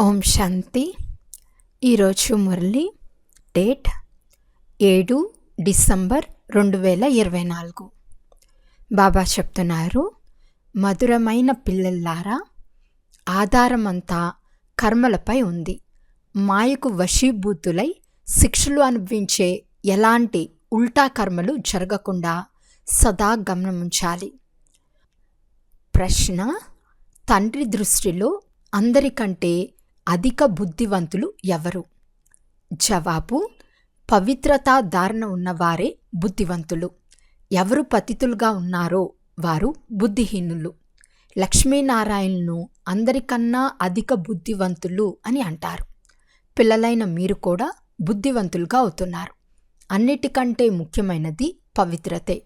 ఓం శాంతి. ఈరోజు మురళి డేట్ ఏడు డిసెంబర్ రెండు వేల ఇరవై నాలుగు. బాబా చెప్తున్నారు మధురమైన పిల్లల్లారా ఆధారమంతా కర్మలపై ఉంది. మాయకు వశీభూతులై శిక్షలు అనుభవించే ఎలాంటి ఉల్టా కర్మలు జరగకుండా సదా గమనముంచాలి. ప్రశ్న తండ్రి దృష్టిలో అందరికంటే అధిక బుద్ధివంతులు ఎవరు? జవాబు పవిత్రతా ధారణ ఉన్నవారే బుద్ధివంతులు. ఎవరు పతితులుగా ఉన్నారో వారు బుద్ధిహీనులు. లక్ష్మీనారాయణను అందరికన్నా అధిక బుద్ధివంతులు అని అంటారు. పిల్లలైన మీరు కూడా బుద్ధివంతులుగా అవుతున్నారు. అన్నిటికంటే ముఖ్యమైనది పవిత్రతే.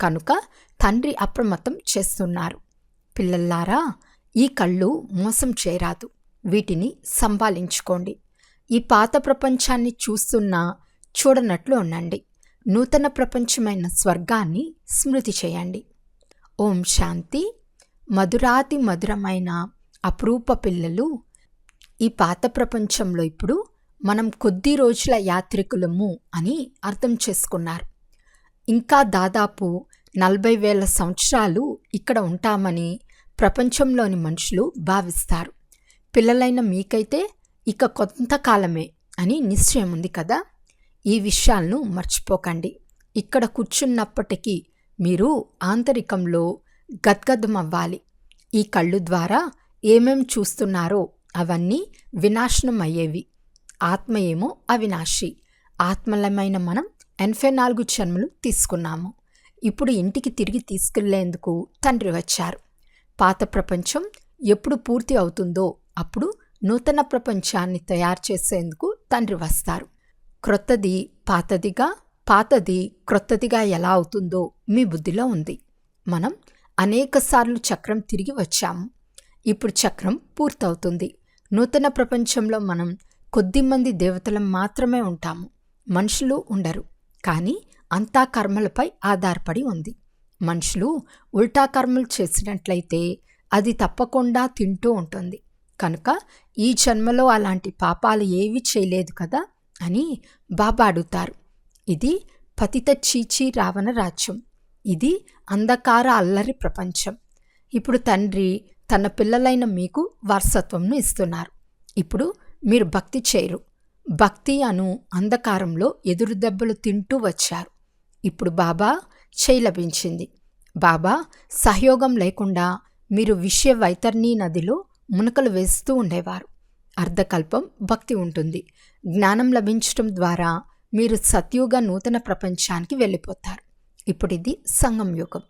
కనుక తండ్రి అప్రమత్తం చేస్తున్నారు. పిల్లల్లారా ఈ కళ్ళు మోసం చేరాదు వీటిని సంభాలించుకోండి. ఈ పాత ప్రపంచాన్ని చూస్తున్నా చూడనట్లు ఉండండి. నూతన ప్రపంచమైన స్వర్గాన్ని స్మృతి చేయండి. ఓం శాంతి. మధురాతి మధురమైన అపురూప పిల్లలు ఈ పాత ప్రపంచంలో ఇప్పుడు మనం కొద్ది రోజుల యాత్రికులము అని అర్థం చేసుకున్నారు. ఇంకా దాదాపు నలభై వేల సంవత్సరాలు ఇక్కడ ఉంటామని ప్రపంచంలోని మనుషులు భావిస్తారు. పిల్లలైన మీకైతే ఇక కొంతకాలమే అని నిశ్చయం ఉంది కదా? ఈ విషయాలను మర్చిపోకండి. ఇక్కడ కూర్చున్నప్పటికీ మీరు ఆంతరికంలో గద్గదమవ్వాలి. ఈ కళ్ళు ద్వారా ఏమేం చూస్తున్నారో అవన్నీ వినాశనం అయ్యేవి ఆత్మ ఏమో అవినాశి. ఆత్మలమైన మనం ఎనభై నాలుగు జన్మలు తీసుకున్నాము. ఇప్పుడు ఇంటికి తిరిగి తీసుకెళ్ళేందుకు తండ్రి వచ్చారు. పాత ప్రపంచం ఎప్పుడు పూర్తి అవుతుందో అప్పుడు నూతన ప్రపంచాన్ని తయారు చేసేందుకు తండ్రి వస్తారు. క్రొత్తది పాతదిగా పాతది క్రొత్తదిగా ఎలా అవుతుందో మీ బుద్ధిలో ఉంది. మనం అనేకసార్లు చక్రం తిరిగి వచ్చాము. ఇప్పుడు చక్రం పూర్తవుతుంది. నూతన ప్రపంచంలో మనం కొద్దిమంది దేవతలం మాత్రమే ఉంటాము. మనుషులు ఉండరు. కానీ అంతా కర్మలపై ఆధారపడి ఉంది. మనుషులు ఉల్టా కర్మలు చేసినట్లయితే అది తప్పకుండా తింటూ ఉంటుంది. కనుక ఈ జన్మలో అలాంటి పాపాలు ఏవి చేయలేదు కదా అని బాబా అడుగుతారు. ఇది పతిత చీచీ రావణ రాజ్యం. ఇది అంధకార అల్లరి ప్రపంచం. ఇప్పుడు తండ్రి తన పిల్లలైన మీకు వారసత్వంను ఇస్తున్నారు. ఇప్పుడు మీరు భక్తి చేయరు. భక్తి అను అంధకారంలో ఎదురు దెబ్బలు తింటూ వచ్చారు. ఇప్పుడు బాబా చేయి లభించింది. బాబా సహయోగం లేకుండా మీరు విషయ వైతర్ణి నదిలో మునకలు వేస్తూ ఉండేవారు. అర్ధకల్పం భక్తి ఉంటుంది. జ్ఞానం లభించటం ద్వారా మీరు సత్యుగ నూతన ప్రపంచానికి వెళ్ళిపోతారు. ఇప్పుడు ఇది సంగం యుగం.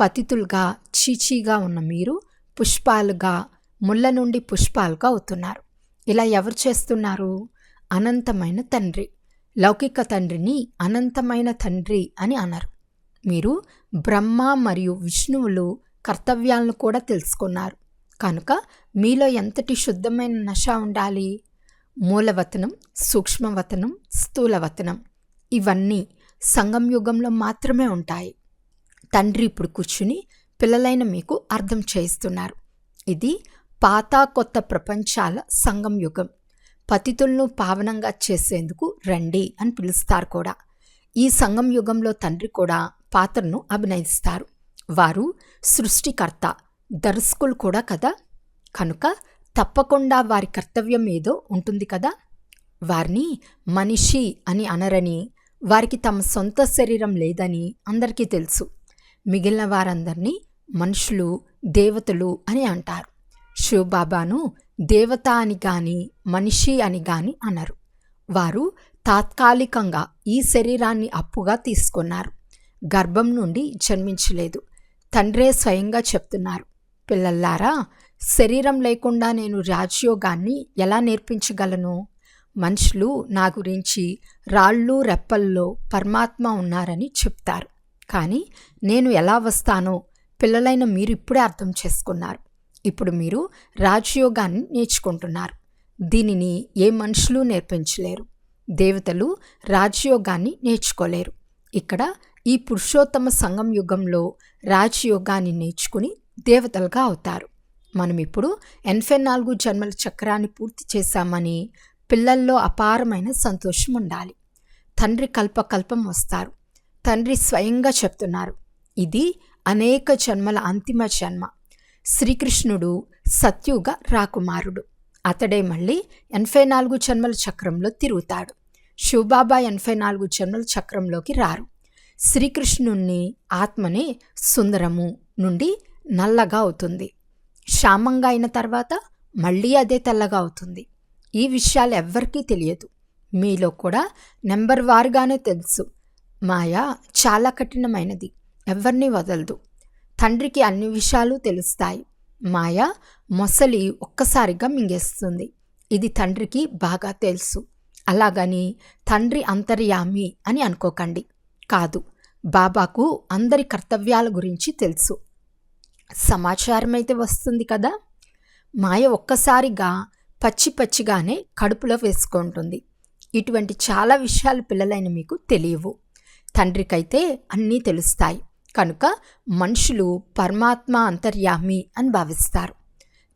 పతితులుగా చీచీగా ఉన్న మీరు పుష్పాలుగా ముళ్ళ నుండి పుష్పాలుగా అవుతున్నారు. ఇలా ఎవరు చేస్తున్నారు? అనంతమైన తండ్రి. లౌకిక తండ్రిని అనంతమైన తండ్రి అని అన్నారు మీరు బ్రహ్మ మరియు విష్ణువులు కర్తవ్యాలను కూడా తెలుసుకున్నారు. కనుక మీలో ఎంతటి శుద్ధమైన నశ ఉండాలి? మూలవతనం సూక్ష్మవతనం స్థూలవతనం ఇవన్నీ సంగం యుగంలో మాత్రమే ఉంటాయి. తండ్రి ఇప్పుడు కూర్చుని పిల్లలైన మీకు అర్థం చేయిస్తున్నారు. ఇది పాత కొత్త ప్రపంచాల సంగం యుగం. పతితులను పావనంగా చేసేందుకు రండి అని పిలుస్తారు కూడా. ఈ సంగం యుగంలో తండ్రి కూడా పాత్రను అభినయిస్తారు. వారు సృష్టికర్త దర్శకులు కూడా కదా. కనుక తప్పకుండా వారి కర్తవ్యం ఏదో ఉంటుంది కదా? వారిని మనిషి అని అనరని వారికి తమ సొంత శరీరం లేదని అందరికీ తెలుసు. మిగిలిన వారందరినీ మనుషులు దేవతలు అని అంటారు. శివబాబాను దేవత అని గాని మనిషి అని గాని అనరు. వారు తాత్కాలికంగా ఈ శరీరాన్ని అప్పుగా తీసుకున్నారు. గర్భం నుండి జన్మించలేదు. తండ్రే స్వయంగా చెప్తున్నారు పిల్లల్లారా శరీరం లేకుండా నేను రాజయోగాన్ని ఎలా నేర్పించగలను? మనుషులు నా గురించి రాళ్ళు రెప్పల్లో పరమాత్మ ఉన్నారని చెప్తారు. కానీ నేను ఎలా వస్తానో పిల్లలైన మీరు ఇప్పుడే అర్థం చేసుకున్నారు. ఇప్పుడు మీరు రాజయోగాన్ని నేర్చుకుంటున్నారు. దీనిని ఏ మనుషులు నేర్పించలేరు. దేవతలు రాజయోగాన్ని నేర్చుకోలేరు. ఇక్కడ ఈ పురుషోత్తమ సంగం యుగంలో రాజయోగాన్ని నేర్చుకుని దేవతలుగా అవుతారు. మనం ఇప్పుడు ఎనభై నాలుగు జన్మల చక్రాన్ని పూర్తి చేశామని పిల్లల్లో అపారమైన సంతోషం ఉండాలి. తండ్రి కల్పకల్పం వస్తారు. తండ్రి స్వయంగా చెప్తున్నారు. ఇది అనేక జన్మల అంతిమ జన్మ. శ్రీకృష్ణుడు సత్యుగ రాకుమారుడు. అతడే మళ్ళీ ఎనభై నాలుగు జన్మల చక్రంలో తిరుగుతాడు. శివబాబా ఎనభై నాలుగు జన్మల చక్రంలోకి రారు. శ్రీకృష్ణుణ్ణి ఆత్మని సుందరము నుండి నల్లగా అవుతుంది. క్షామంగా అయిన తర్వాత మళ్ళీ అదే తెల్లగా అవుతుంది. ఈ విషయాలు ఎవ్వరికీ తెలియదు. మీలో కూడా నెంబర్ వారుగానే తెలుసు. మాయ చాలా కఠినమైనది. ఎవరిని వదలదు. తండ్రికి అన్ని విషయాలు తెలుస్తాయి. మాయ మొసలి ఒక్కసారిగా మింగేస్తుంది. ఇది తండ్రికి బాగా తెలుసు. అలాగని తండ్రి అంతర్యామి అని అనుకోకండి. కాదు బాబాకు అందరి కర్తవ్యాల గురించి తెలుసు. సమాచారం అయితే వస్తుంది కదా? మాయ ఒక్కసారిగా పచ్చి పచ్చిగానే కడుపులో వేసుకుంటుంది. ఇటువంటి చాలా విషయాలు పిల్లలైన మీకు తెలియవు. తండ్రికైతే అన్నీ తెలుస్తాయి. కనుక మనుషులు పరమాత్మ అంతర్యామి అని భావిస్తారు.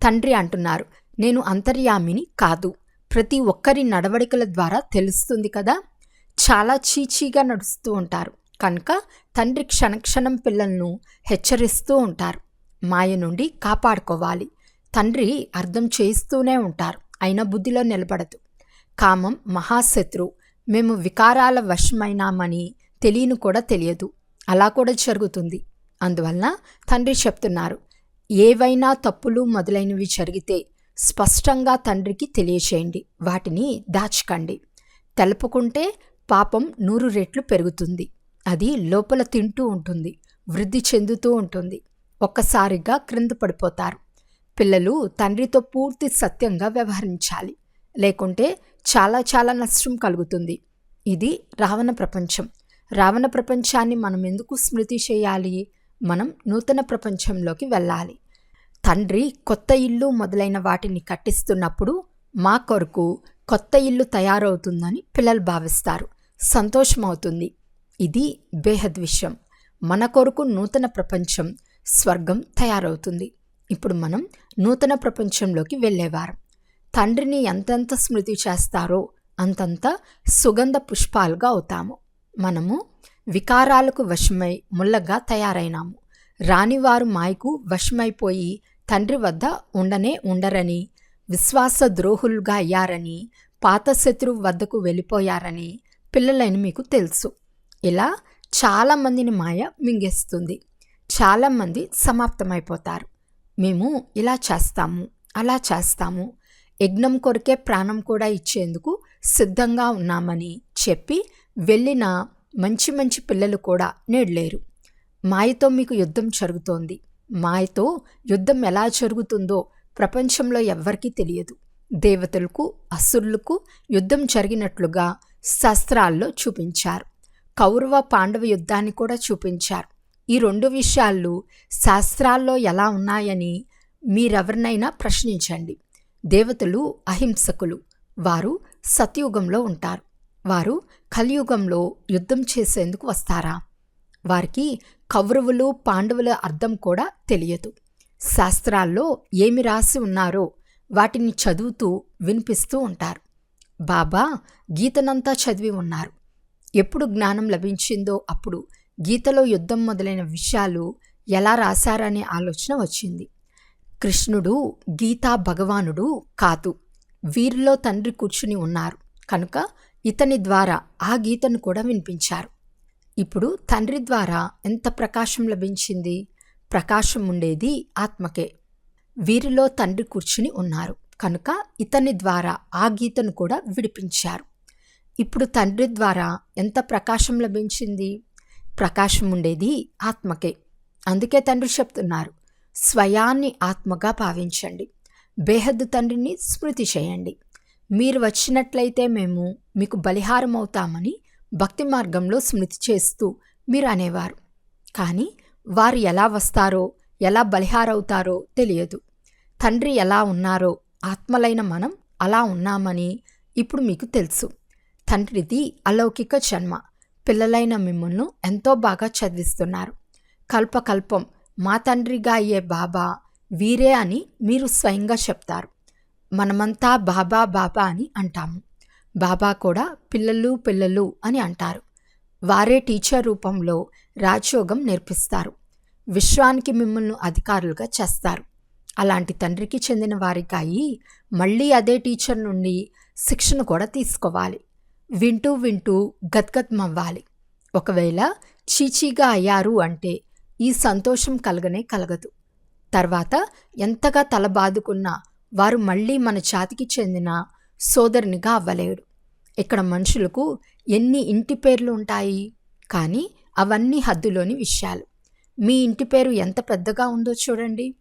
తండ్రి అంటున్నారు నేను అంతర్యామిని కాదు. ప్రతి ఒక్కరి నడవడికల ద్వారా తెలుస్తుంది కదా? చాలా చీచీగా నడుస్తూ ఉంటారు. కనుక తండ్రి క్షణక్షణం పిల్లలను హెచ్చరిస్తూ ఉంటారు. మాయ నుండి కాపాడుకోవాలి. తండ్రి అర్థం చేస్తూనే ఉంటారు. అయిన బుద్ధిలో నిలబడదు. కామం మహాశత్రు. మేము వికారాల వశమైనామని తెలియను కూడా తెలియదు. అలా కూడా జరుగుతుంది. అందువలన తండ్రి చెప్తున్నారు ఏవైనా తప్పులు మొదలైనవి జరిగితే స్పష్టంగా తండ్రికి తెలియచేయండి. వాటిని దాచకండి. తెలుపుకుంటే పాపం నూరు రెట్లు పెరుగుతుంది. అది లోపల తింటూ ఉంటుంది వృద్ధి చెందుతూ ఉంటుంది. ఒక్కసారిగా క్రింద పడిపోతారు. పిల్లలు తండ్రితో పూర్తి సత్యంగా వ్యవహరించాలి. లేకుంటే చాలా చాలా నష్టం కలుగుతుంది. ఇది రావణ ప్రపంచం. రావణ ప్రపంచాన్ని మనం ఎందుకు స్మృతి చేయాలి? మనం నూతన ప్రపంచంలోకి వెళ్ళాలి. తండ్రి కొత్త ఇల్లు మొదలైన వాటిని కట్టిస్తున్నప్పుడు మా కొరకు కొత్త ఇల్లు తయారవుతుందని పిల్లలు భావిస్తారు. సంతోషమవుతుంది. ఇది బేహద్ విషయం. మన కొరకు నూతన ప్రపంచం. స్వర్గం తయారవుతుంది. ఇప్పుడు మనం నూతన ప్రపంచంలోకి వెళ్ళేవారం. తండ్రిని ఎంతెంత స్మృతి చేస్తారో అంతంత సుగంధ పుష్పాలుగా అవుతాము. మనము వికారాలకు వశమై ముల్లగా తయారైనాము. రానివారు మాయకు వశమైపోయి తండ్రి వద్ద ఉండనే ఉండరని విశ్వాస ద్రోహులుగా అయ్యారని పాత శత్రువు వద్దకు వెళ్ళిపోయారని పిల్లలైన మీకు తెలుసు. ఇలా చాలామందిని మాయ మింగేస్తుంది. చాలామంది సమాప్తమైపోతారు. మేము ఇలా చేస్తాము అలా చేస్తాము యజ్ఞం కొరకే ప్రాణం కూడా ఇచ్చేందుకు సిద్ధంగా ఉన్నామని చెప్పి వెళ్ళిన మంచి మంచి పిల్లలు కూడా నేడలేరు మాయతో మీకు యుద్ధం జరుగుతోంది. మాయతో యుద్ధం ఎలా జరుగుతుందో ప్రపంచంలో ఎవ్వరికీ తెలియదు. దేవతలకు అసురులకు యుద్ధం జరిగినట్లుగా శాస్త్రాల్లో చూపించారు. కౌరవ పాండవ యుద్ధాన్ని కూడా చూపించారు. ఈ రెండు విషయాలు శాస్త్రాల్లో ఎలా ఉన్నాయని మీరెవరినైనా ప్రశ్నించండి. దేవతలు అహింసకులు. వారు సత్యుగంలో ఉంటారు. వారు కలియుగంలో యుద్ధం చేసేందుకు వస్తారా? వారికి కౌరవులు పాండవుల అర్థం కూడా తెలియదు. శాస్త్రాల్లో ఏమి రాసి ఉన్నారో వాటిని చదువుతూ వినిపిస్తూ ఉంటారు. బాబా గీతనంతా చదివి ఉన్నారు. ఎప్పుడు జ్ఞానం లభించిందో అప్పుడు గీతలో యుద్ధం మొదలైన విషయాలు ఎలా రాశారనే ఆలోచన వచ్చింది. కృష్ణుడు గీతా భగవానుడు కాదు. వీరిలో తండ్రి కూర్చుని ఉన్నారు. కనుక ఇతని ద్వారా ఆ గీతను కూడా వినిపించారు. ఇప్పుడు తండ్రి ద్వారా ఎంత ప్రకాశం లభించింది? ప్రకాశం ఉండేది ఆత్మకే. వీరిలో తండ్రి కూర్చుని ఉన్నారు. కనుక ఇతని ద్వారా ఆ గీతను కూడా విడిపించారు. ఇప్పుడు తండ్రి ద్వారా ఎంత ప్రకాశం లభించింది? ప్రకాశం ఉండేది ఆత్మకే. అందుకే తండ్రి చెప్తున్నారు స్వయాన్ని ఆత్మగా భావించండి. బేహద్దు తండ్రిని స్మృతి చేయండి. మీరు వచ్చినట్లయితే మేము మీకు బలిహారం అవుతామని భక్తి మార్గంలో స్మృతి చేస్తూ మీరు అనేవారు. కానీ వారు ఎలా వస్తారో ఎలా బలిహారవుతారో తెలియదు. తండ్రి ఎలా ఉన్నారో ఆత్మలైన మనం అలా ఉన్నామని ఇప్పుడు మీకు తెలుసు. తండ్రిది అలౌకిక జన్మ. పిల్లలైన మిమ్మల్ని ఎంతో బాగా చదివిస్తున్నారు. కల్పకల్పం మా తండ్రిగా అయ్యే బాబా వీరే అని మీరు స్వయంగా చెప్తారు. మనమంతా బాబా బాబా అని అంటాము. బాబా కూడా పిల్లలు పిల్లలు అని అంటారు. వారే టీచర్ రూపంలో రాజయోగం నేర్పిస్తారు. విశ్వానికి మిమ్మల్ని అధికారులుగా చేస్తారు. అలాంటి తండ్రికి చెందిన వారికి అయి మళ్ళీ అదే టీచర్ నుండి శిక్షణ కూడా తీసుకోవాలి. వింటూ వింటూ గద్గద్మవ్వాలి. ఒకవేళ చీచీగా అయ్యారు అంటే ఈ సంతోషం కలగనే కలగదు. తర్వాత ఎంతగా తల బాదుకున్నా వారు మళ్ళీ మన జాతికి చెందిన సోదరునిగా అవ్వలేడు ఇక్కడ మనుషులకు ఎన్ని ఇంటి పేర్లు ఉంటాయి? కానీ అవన్నీ హద్దులోని విషయాలు. మీ ఇంటి పేరు ఎంత పెద్దగా ఉందో చూడండి.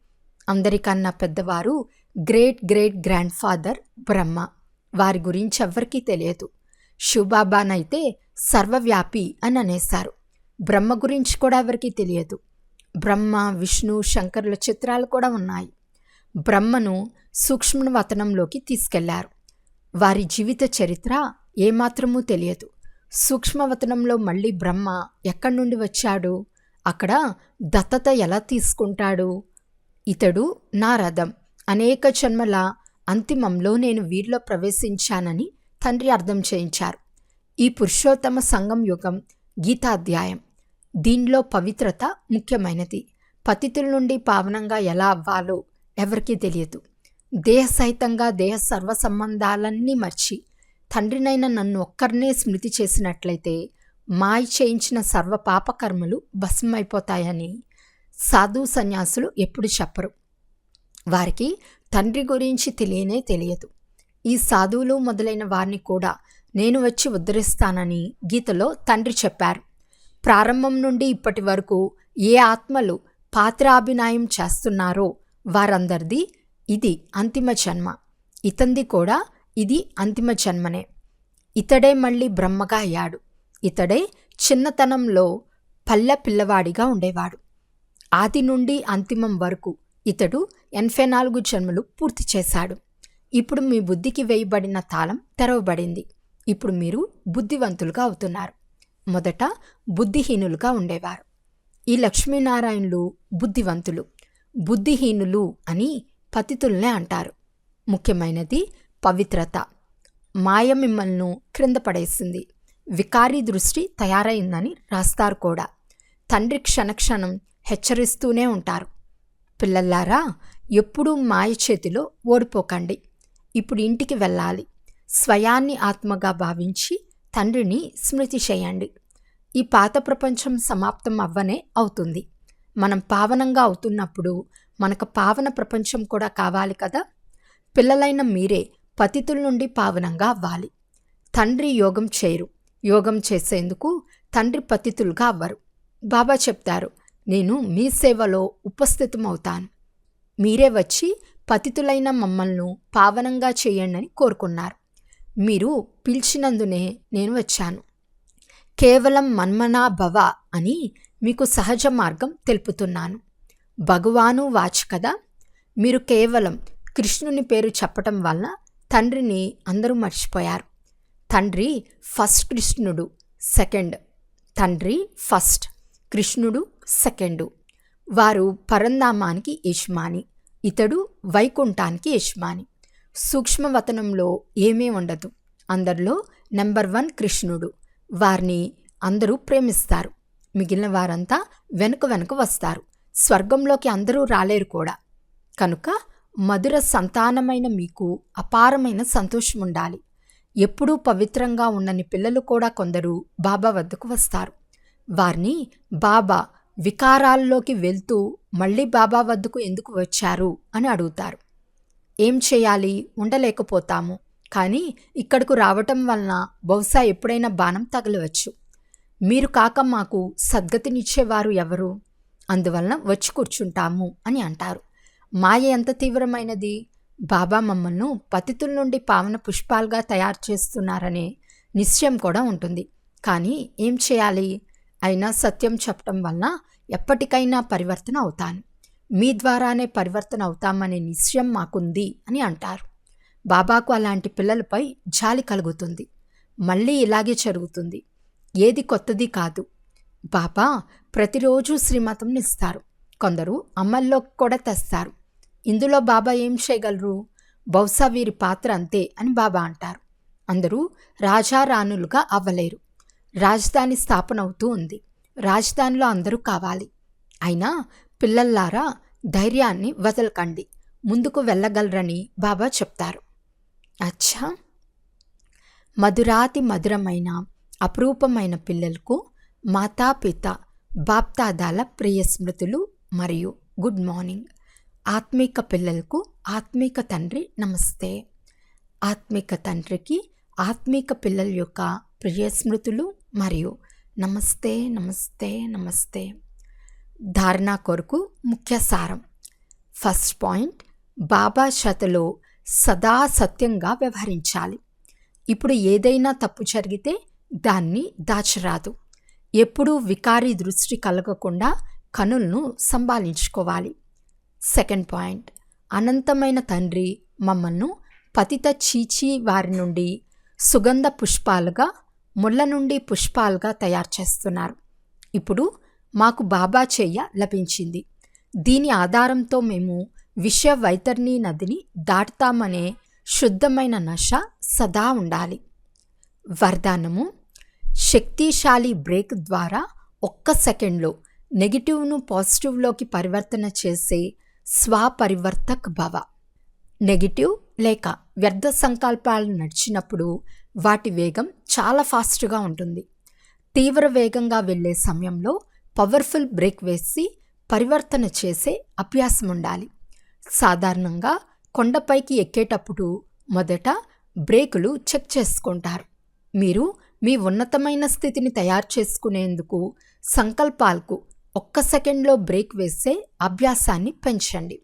అందరికన్నా పెద్దవారు great great grand father Brahma. వారి గురించి ఎవ్వరికీ తెలియదు. శివబాబానైతే సర్వవ్యాపి అని అనేశారు. బ్రహ్మ గురించి కూడా ఎవరికీ తెలియదు. బ్రహ్మ విష్ణు శంకరుల చిత్రాలు కూడా ఉన్నాయి. బ్రహ్మను సూక్ష్మవతనంలోకి తీసుకెళ్ళారు. వారి జీవిత చరిత్ర ఏమాత్రమూ తెలియదు. సూక్ష్మవతనంలో మళ్ళీ బ్రహ్మ ఎక్కడి నుండి వచ్చాడు? అక్కడ దత్తత ఎలా తీసుకుంటాడు? ఇతడు నా రథం అనేక జన్మల అంతిమంలో నేను వీరిలో ప్రవేశించానని తండ్రి అర్థం చేయించారు. ఈ పురుషోత్తమ సంఘం యుగం గీతాధ్యాయం. దీనిలో పవిత్రత ముఖ్యమైనది. పతితుల నుండి పావనంగా ఎలా అవ్వాలో ఎవరికీ తెలియదు. దేహ సహితంగా దేహ సర్వ సంబంధాలన్నీ మర్చి తండ్రినైన నన్ను ఒక్కరినే స్మృతి చేసినట్లయితే మాయ చేయించిన సర్వ పాపకర్మలు భస్మైపోతాయని సాధు సన్యాసులు ఎప్పుడు చెప్పరు. వారికి తండ్రి గురించి తెలియనే తెలియదు. ఈ సాధువులు మొదలైన వారిని కూడా నేను వచ్చి ఉద్ధరిస్తానని గీతలో తండ్రి చెప్పారు. ప్రారంభం నుండి ఇప్పటి వరకు ఏ ఆత్మలు పాత్రాభినయం చేస్తున్నారో వారందరిది ఇది అంతిమ జన్మ. ఇతంది కూడా ఇది అంతిమ జన్మనే. ఇతడే మళ్ళీ బ్రహ్మగా అయ్యాడు. ఇతడే చిన్నతనంలో పల్లె పిల్లవాడిగా ఉండేవాడు. ఆది నుండి అంతిమం వరకు ఇతడు ఎనభై నాలుగు జన్మలు పూర్తి చేశాడు. ఇప్పుడు మీ బుద్ధికి వేయబడిన తాళం తెరవబడింది. ఇప్పుడు మీరు బుద్ధివంతులుగా అవుతున్నారు. మొదట బుద్ధిహీనులుగా ఉండేవారు. ఈ లక్ష్మీనారాయణులు బుద్ధివంతులు. బుద్ధిహీనులు అని పతితుల్నే అంటారు. ముఖ్యమైనది పవిత్రత. మాయ మిమ్మల్ని క్రింద పడేసింది. వికారీ దృష్టి తయారైందని రాస్తారు కూడా. తండ్రి క్షణక్షణం హెచ్చరిస్తూనే ఉంటారు. పిల్లల్లారా ఎప్పుడూ మాయ చేతిలో ఓడిపోకండి. ఇప్పుడు ఇంటికి వెళ్ళాలి. స్వయాన్ని ఆత్మగా భావించి తండ్రిని స్మృతి చేయండి. ఈ పాత ప్రపంచం సమాప్తం అవ్వనే అవుతుంది. మనం పావనంగా అవుతున్నప్పుడు మనకు పావన ప్రపంచం కూడా కావాలి కదా? పిల్లలైన మీరే పతితుల నుండి పావనంగా అవ్వాలి. తండ్రి యోగం చేయరు. యోగం చేసేందుకు తండ్రి పతితులుగా అవ్వరు. బాబా చెప్తారు నేను మీ సేవలో ఉపస్థితమవుతాను. మీరే వచ్చి పతితులైన మమ్మల్ని పావనంగా చేయండి అని కోరుకున్నారు. మీరు పిలిచినందునే నేను వచ్చాను. కేవలం మన్మనా భవ అని మీకు సహజ మార్గం తెలుపుతున్నాను. భగవాను వాచ్ కదా? మీరు కేవలం కృష్ణుని పేరు చెప్పటం వల్ల తండ్రిని అందరూ మర్చిపోయారు. తండ్రి ఫస్ట్ కృష్ణుడు సెకండ్ తండ్రి ఫస్ట్ కృష్ణుడు సెకండు వారు పరంధామానికి యజమాని ఇతడు వైకుంఠానికి యజమాని. సూక్ష్మవతనంలో ఏమీ ఉండదు. అందరిలో నెంబర్ వన్ కృష్ణుడు. వారిని అందరూ ప్రేమిస్తారు. మిగిలిన వారంతా వెనుక వెనుక వస్తారు. స్వర్గంలోకి అందరూ రాలేరు కూడా. కనుక మధుర సంతానమైన మీకు అపారమైన సంతోషం ఉండాలి ఎప్పుడూ పవిత్రంగా ఉండని పిల్లలు కూడా కొందరు బాబా వద్దకు వస్తారు. వారిని బాబా వికారాల్లోకి వెళ్తూ మళ్ళీ బాబా వద్దకు ఎందుకు వచ్చారు అని అడుగుతారు. ఏం చేయాలి? ఉండలేకపోతాము. కానీ ఇక్కడకు రావటం వలన బహుశా ఎప్పుడైనా బాణం తగలవచ్చు. మీరు కాక మాకు సద్గతినిచ్చేవారు ఎవరు? అందువలన వచ్చి కూర్చుంటాము అని అంటారు. మాయ ఎంత తీవ్రమైనది? బాబా మమ్మల్ని పతితుల నుండి పావన పుష్పాలుగా తయారు చేస్తున్నారనే నిశ్చయం కూడా ఉంటుంది. కానీ ఏం చేయాలి? అయినా సత్యం చెప్పటం వలన ఎప్పటికైనా పరివర్తన అవుతాను. మీ ద్వారానే పరివర్తన అవుతామనే నిశ్చయం మాకుంది అని అంటారు. బాబాకు అలాంటి పిల్లలపై జాలి కలుగుతుంది. మళ్ళీ ఇలాగే జరుగుతుంది. ఏది కొత్తది కాదు. బాబా ప్రతిరోజు శ్రీమతంని ఇస్తారు కొందరు అమల్లో కూడా తెస్తారు. ఇందులో బాబా ఏం చేయగలరు? బహుశా వీరి పాత్ర అంతే అని బాబా అంటారు. అందరూ రాజారాణులుగా అవ్వలేరు. రాజధాని స్థాపన అవుతూ ఉంది. రాజధానిలో అందరూ కావాలి. అయినా పిల్లల్లారా ధైర్యాన్ని వదలకండి. ముందుకు వెళ్ళగలరని బాబా చెప్తారు. అచ్చా! మధురాతి మధురమైన అపురూపమైన పిల్లలకు మాతాపిత బాప్తాదాల ప్రియ స్మృతులు మరియు గుడ్ మార్నింగ్. ఆత్మిక పిల్లలకు ఆత్మిక తండ్రి నమస్తే. ఆత్మిక తండ్రికి ఆత్మిక పిల్లల యొక్క ప్రియ స్మృతులు మరియు నమస్తే నమస్తే నమస్తే. ధారణ కొరకు ముఖ్య సారం. ఫస్ట్ పాయింట్ బాబా శతలో సదా సత్యంగా వ్యవహరించాలి. ఇప్పుడు ఏదైనా తప్పు జరిగితే దాన్ని దాచరాదు. ఎప్పుడూ వికారి దృష్టి కలగకుండా కనులను సంభాలించుకోవాలి. సెకండ్ పాయింట్ అనంతమైన తండ్రి మమ్మల్ని పతిత చీచి వారి నుండి సుగంధ పుష్పాలుగా ముళ్ళ నుండి పుష్పాలుగా తయారు చేస్తున్నారు. ఇప్పుడు మాకు బాబా చెయ్య లభించింది. దీని ఆధారంతో మేము విషయ వైతర్ణి నదిని దాటుతామనే శుద్ధమైన నష సదా ఉండాలి. వరదానము శక్తిశాలి బ్రేక్ ద్వారా ఒక్క సెకండ్లో నెగిటివ్ను పాజిటివ్లోకి పరివర్తన చేసే స్వపరివర్తక్ భవ. నెగిటివ్ లేక వ్యర్థ సంకల్పాలు నడిచినప్పుడు వాటి వేగం చాలా ఫాస్ట్గా ఉంటుంది. తీవ్ర వేగంగా వెళ్ళే సమయంలో పవర్ఫుల్ బ్రేక్ వేసి పరివర్తన చేసే అభ్యాసం ఉండాలి. సాధారణంగా కొండపైకి ఎక్కేటప్పుడు మొదట బ్రేకులు చెక్ చేసుకుంటారు. మీరు మీ ఉన్నతమైన స్థితిని తయారు చేసుకునేందుకు సంకల్పాలకు ఒక్క సెకండ్లో బ్రేక్ వేసే అభ్యాసాన్ని పెంచండి.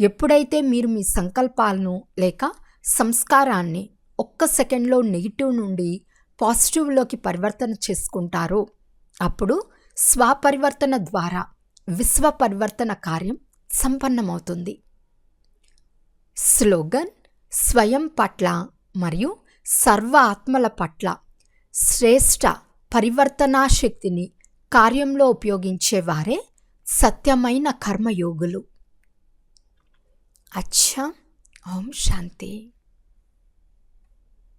ఎప్పుడైతే మీరు మీ సంకల్పాలను లేక సంస్కారాన్ని ఒక్క సెకండ్లో నెగిటివ్ నుండి పాజిటివ్లోకి పరివర్తన చేసుకుంటారో. అప్పుడు స్వపరివర్తన ద్వారా విశ్వ పరివర్తన కార్యం సంపన్నమవుతుంది. స్లోగన్ స్వయం పట్ల మరియు సర్వ ఆత్మల పట్ల శ్రేష్ట పరివర్తనా శక్తిని కార్యంలో ఉపయోగించేవారే సత్యమైన కర్మయోగులు. అచ్చా! ఓం శాంతి.